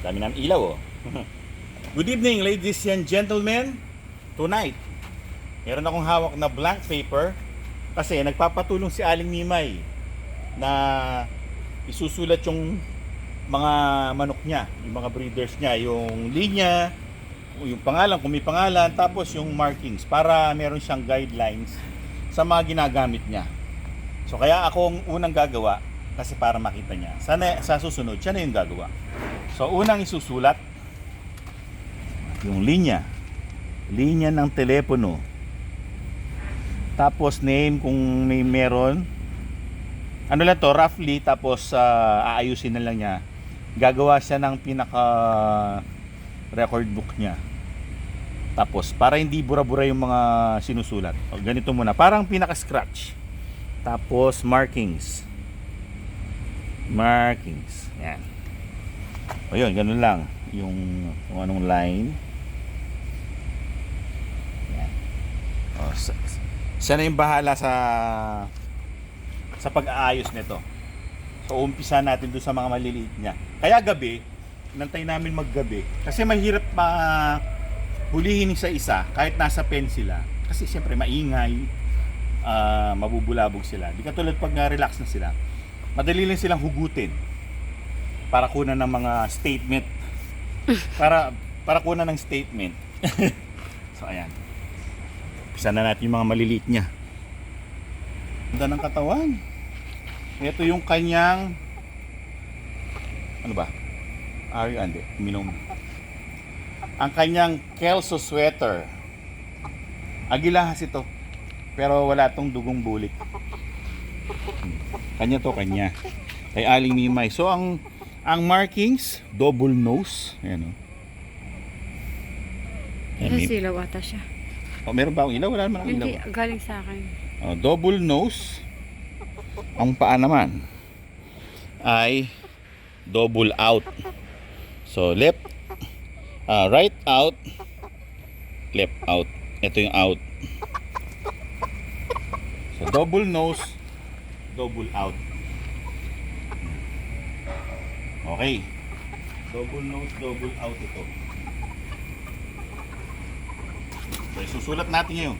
Dami ng ilaw oh. Good evening ladies and gentlemen. Tonight, meron akong hawak na blank paper kasi nagpapatulong si Aling Nimay na isusulat yung mga manok niya, yung mga breeders niya, yung linya, yung pangalan, kung may pangalan, tapos yung markings para meron siyang guidelines sa mga ginagamit niya. So kaya ako ang unang gagawa kasi para makita niya. Sana sa susunod, siya na yung gagawa. So unang isusulat yung linya. Linya ng telepono. Tapos name kung may meron. Ano lang to, roughly tapos ah, aayusin na lang niya. Gagawa siya ng pinaka record book niya. Tapos para hindi bura-bura yung mga sinusulat. O, ganito muna, parang pinaka scratch. Tapos markings. Markings. Yan. O yun, ganun lang. Yung kung anong line. Yan. O, sa, siya na yung bahala sa sa pag-aayos nito. So umpisa natin doon sa mga maliliit niya. Kaya gabi, nantay namin maggabi. Kasi mahirap pa hulihin sa isa kahit nasa pen sila. Kasi siyempre maingay, ah, mabubulabog sila. Di katulad pag na-relax na sila, madali lang silang hugutin para kunan ng mga statement. Para para kunan ng statement. so ayan. Umpisa na natin yung mga maliliit niya. Ganda ng katawan. Ito yung kanyang ano ba? Ari ande, minom. Ang kanyang Kelso sweater. Agilahas ito. Pero wala tong dugong bulik. Hmm. Kanya to kanya. Kay Aling Mimay. So ang ang markings, double nose. Ayan o. Ayan, may- silaw ata siya. oh, meron ba akong ilaw? Wala naman akong ilaw. Hindi, galing sa akin. Oh, double nose. Ang paa naman ay double out. So left ah, right out, left out. Ito yung out. So double nose, double out. Okay. Double nose, double out ito. So susulat natin ngayon.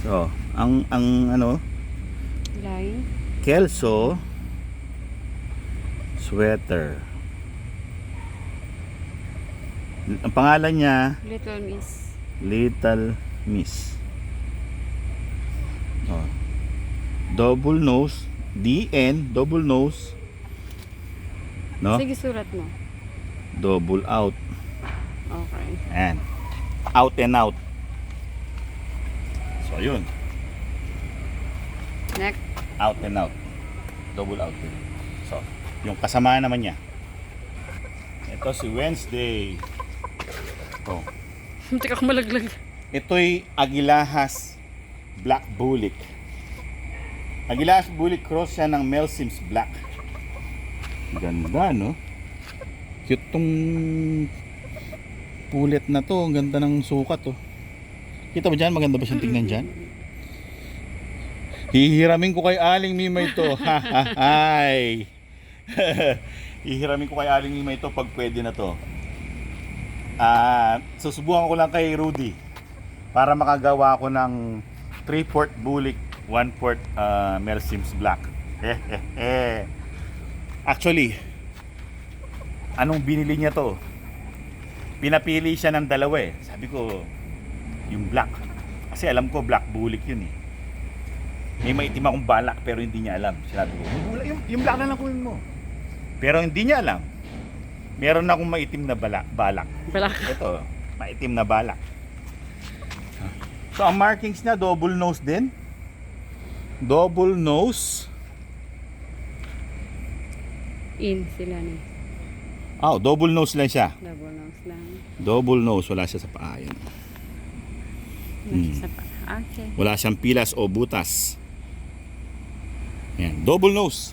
So, ang ang ano, Line. Kelso sweater. Ang pangalan niya Little Miss. Little Miss. Oh. Double nose, DN, double nose. No? Sige, surat mo. Double out. Okay. Ayan. Out and out. So, yun. Next. out and out. Double out. So, yung kasama naman niya. Ito si Wednesday. Oh. Hindi ka malaglag. Ito'y Agilahas Black Bulik. Agilahas Bulik cross siya ng Mel Sims Black. Ganda, no? Cute tong pulit na to. Ang ganda ng sukat, oh. Kita mo dyan? Maganda ba siyang tingnan dyan? Hihiramin ko kay Aling Mima ito. Hi! Hihiramin ko kay Aling Mima ito pag pwede na to. Ah, susubukan ko lang kay Rudy para makagawa ako ng 3 port bulik, 1 port uh, Mel Sims Black. Actually, anong binili niya to? Pinapili siya ng dalawa eh. Sabi ko, yung black. Kasi alam ko black bulik yun eh. May maitim akong balak pero hindi niya alam. Sinabi ko, yung, yung black na lang kunin mo. Pero hindi niya alam. Meron akong maitim na balak. balak. Balak. Ito, maitim na balak. So, ang markings niya, double nose din. Double nose. In sila ni. Oh, double nose lang siya. Double nose lang. Double nose, wala siya sa paa. Yun. Hmm. Nasa pa. Okay. Wala siyang pilas o butas. Yan, double nose.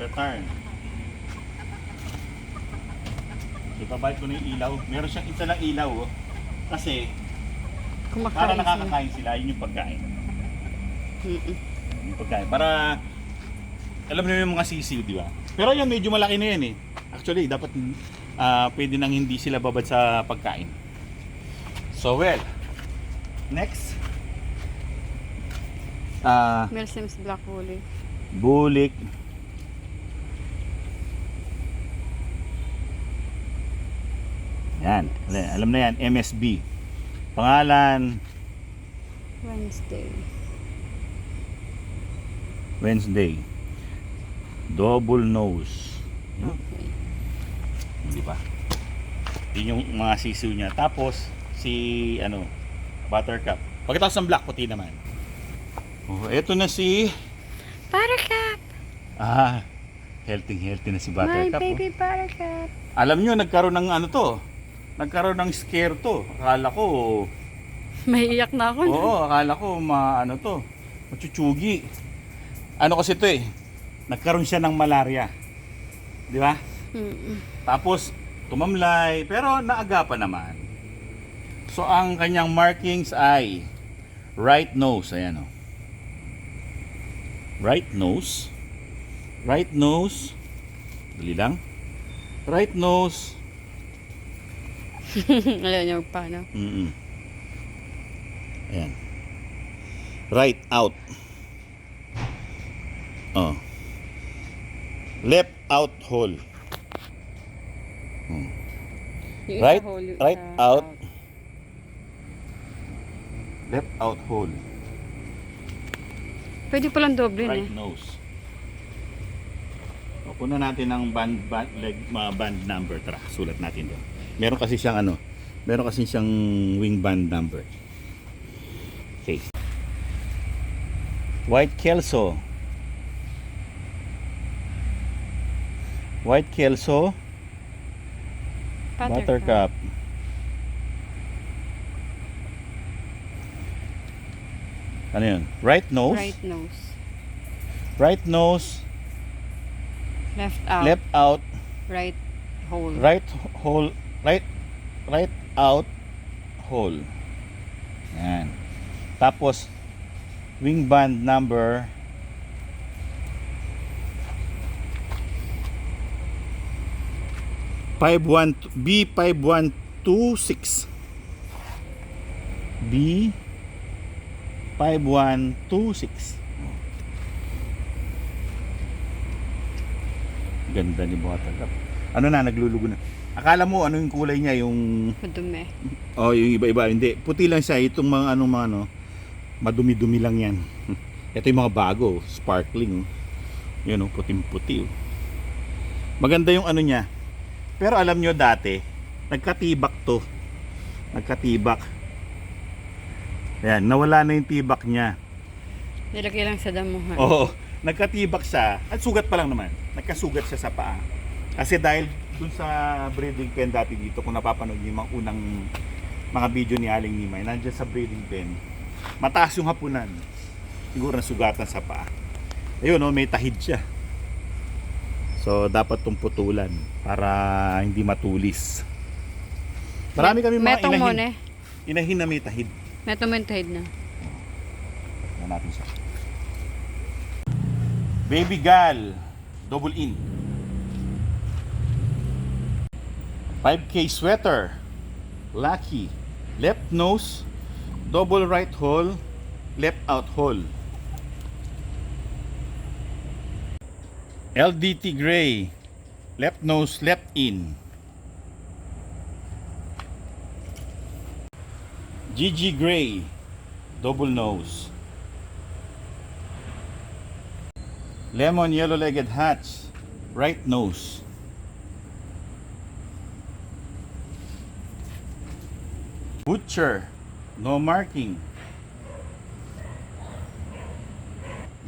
Return. Ipabalik ko na yung ilaw. Meron siyang isa lang ilaw. Oh. Kasi, Kumakain sila. nakakakain sila, yun yung pagkain. Mm-mm. Yung pagkain. Para, alam niyo yung mga sisiw, di ba? Pero yan, medyo malaki na yan eh. Actually, dapat ah, pwede nang hindi sila babad sa pagkain. So, well, next. Ah, Milsim's Black Woolly. bulik. Yan, alam na yan, MSB. Pangalan, Wednesday. Wednesday. Double nose. Okay. Di ba? Yun yung mga sisiw niya. Tapos, si, ano, buttercup. Pagkatapos ng black, puti naman. Oh, eto na si, Buttercup! ah, healthy healthy na si My buttercup. oh. baby Buttercup. Alam nyo, nagkaroon ng ano to. Nagkaroon ng scare to. Akala ko, May iyak na ako. oo, akala ko, ma, ano to, machuchugi. Ano kasi to eh, nagkaroon siya ng malaria. Di ba? Mm-mm. Tapos, tumamlay, pero naagapan naman. So, ang kanyang markings ay right nose. Ayan o. Right nose. Right nose. Dali lang. Right nose. Ayaw niya magpaano. Mm Ayan. Right out. Oh. Left out hole. Hmm. Right- hole, right isa out. Left out hole. Pwede palang doble right eh. nose. O, kunan natin ang band, band, leg, mga band number. Tara, sulat natin doon. Meron kasi siyang ano, meron kasi siyang wing band number. Okay. White Kelso. White Kelso, Buttercup. Ano yun? Right nose? Right nose. Right nose, Left out. left out, Right hole. right hole, right right out hole. Yan. Tapos wing band number five one B five one two six B five one two six. Ganda ni Buttercup. Ano na, naglulugo na. Akala mo ano yung kulay niya, yung Madumi. Oh, yung iba-iba. Hindi. Puti lang siya. Itong mga anong mga ano, madumi-dumi lang yan. Ito yung mga bago. Sparkling. Oh. Yan oh, puting-puti. Oh. Maganda yung ano niya. Pero alam nyo dati, nagkatibak to. Nagkatibak. Ayan, nawala na yung tibak niya. Nilagay lang sa damuhan. Oo, nagkatibak siya. At sugat pa lang naman. Nagkasugat siya sa paa. Kasi dahil dun sa breeding pen dati dito, kung napapanood yung mga unang mga video ni Aling Nimay, nandiyan sa breeding pen, mataas yung hapunan. Siguro nasugatan sa paa. Ayun, no, may tahid siya. So, dapat tong putulan para hindi matulis. Marami kami mga Metong inahin, ne. inahin na may tahid. Metong mo tahid na. Tignan natin siya. Baby Gal, double in. 5K sweater, lucky, left nose, double right hole, left out hole. LDT gray, left nose, left in. GG gray, double nose. Lemon yellow-legged hats, right nose. Butcher, no marking.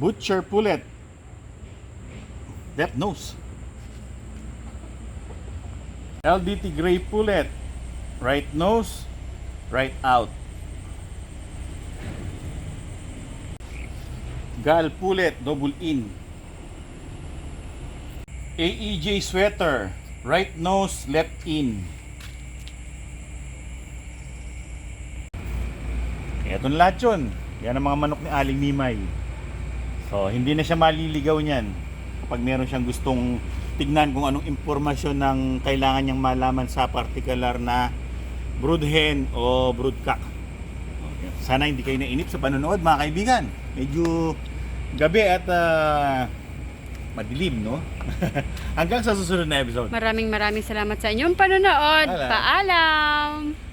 Butcher pullet, left nose. LDT gray pullet, right nose, right out. Gal pullet, double in. AEJ sweater, right nose, left in. Ito na lahat yun. Yan ang mga manok ni Aling Nimay. So, hindi na siya maliligaw niyan kapag meron siyang gustong tignan kung anong impormasyon ng kailangan niyang malaman sa particular na brood hen o brood cock. Okay. Sana hindi kayo nainip sa panonood mga kaibigan. Medyo gabi at ah, madilim, no? Hanggang sa susunod na episode. Maraming maraming salamat sa inyong panonood. Paalam. Paalam!